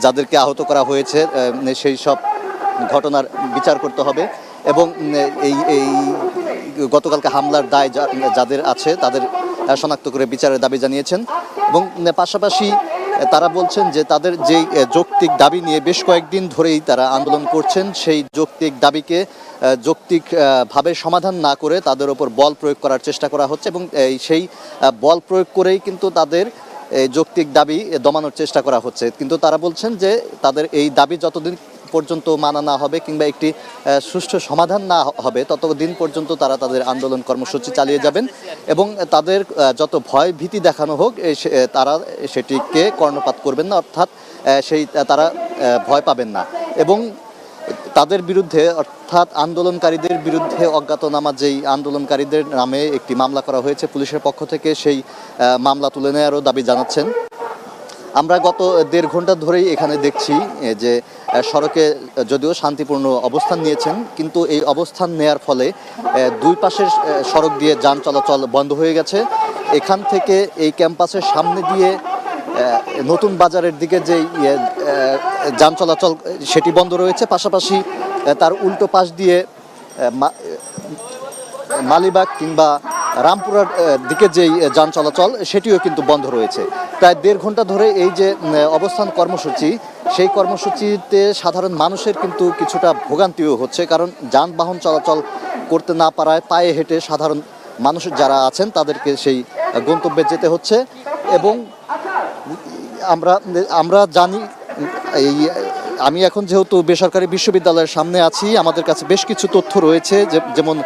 যাদেরকে আহত করা হয়েছে সেই সব ঘটনার বিচার করতে হবে এবং এই এই গতকালকে হামলার দায় যাদের আছে তাদের শনাক্ত করে বিচারের দাবি জানিয়েছেন এবং পাশাপাশি তারা বলছেন যে তাদের যেই যৌক্তিক দাবি নিয়ে বেশ কয়েকদিন ধরেই তারা আন্দোলন করছেন সেই যৌক্তিক দাবিকে আহ, যৌক্তিক আহ, ভাবে সমাধান না করে তাদের ওপর বল প্রয়োগ করার চেষ্টা করা হচ্ছে এবং সেই বল প্রয়োগ করেই কিন্তু তাদের যৌক্তিক দাবি দমানোর চেষ্টা করা হচ্ছে। কিন্তু তারা বলছেন যে তাদের এই দাবি যতদিন পর্যন্ত মানা না হবে কিংবা একটি সুষ্ঠু সমাধান না হবে, ততদিন পর্যন্ত তারা তাদের আন্দোলন কর্মসূচি চালিয়ে যাবেন এবং তাদের যত ভয় ভীতি দেখানো হোক তারা সেটিকে কর্ণপাত করবেন না, অর্থাৎ সেই তারা ভয় পাবেন না। এবং তাদের বিরুদ্ধে, অর্থাৎ আন্দোলনকারীদের বিরুদ্ধে অজ্ঞাতনামা যেই আন্দোলনকারীদের নামে একটি মামলা করা হয়েছে, পুলিশের পক্ষ থেকে সেই মামলা তুলে নেওয়ারও দাবি জানাচ্ছেন। আমরা গত দেড় ঘণ্টা ধরেই এখানে দেখছি যে সড়কে যদিও শান্তিপূর্ণ অবস্থান নিয়েছেন, কিন্তু এই অবস্থান নেয়ার ফলে দুই পাশের সড়ক দিয়ে যান চলাচল বন্ধ হয়ে গেছে। এখান থেকে এই ক্যাম্পাসের সামনে দিয়ে নতুন বাজারের দিকে যে যান চলাচল, সেটি বন্ধ রয়েছে। পাশাপাশি তার উল্টো পাশ দিয়ে মালিবাগ কিংবা রামপুরার দিকে যেই যান চলাচল, সেটিও কিন্তু বন্ধ রয়েছে। প্রায় দেড় ঘণ্টা ধরে এই যে অবস্থান কর্মসূচি, সেই কর্মসূচিতে সাধারণ মানুষের কিন্তু কিছুটা ভোগান্তিও হচ্ছে। কারণ যানবাহন চলাচল করতে না পারায় পায়ে হেঁটে সাধারণ মানুষ যারা আছেন, তাদেরকে সেই গন্তব্যে যেতে হচ্ছে এবং আমরা আমরা জানি, এই, আমি এখন যেহেতু বেসরকারি বিশ্ববিদ্যালয়ের সামনে আছি, আমাদের কাছে বেশ কিছু তথ্য রয়েছে যেমন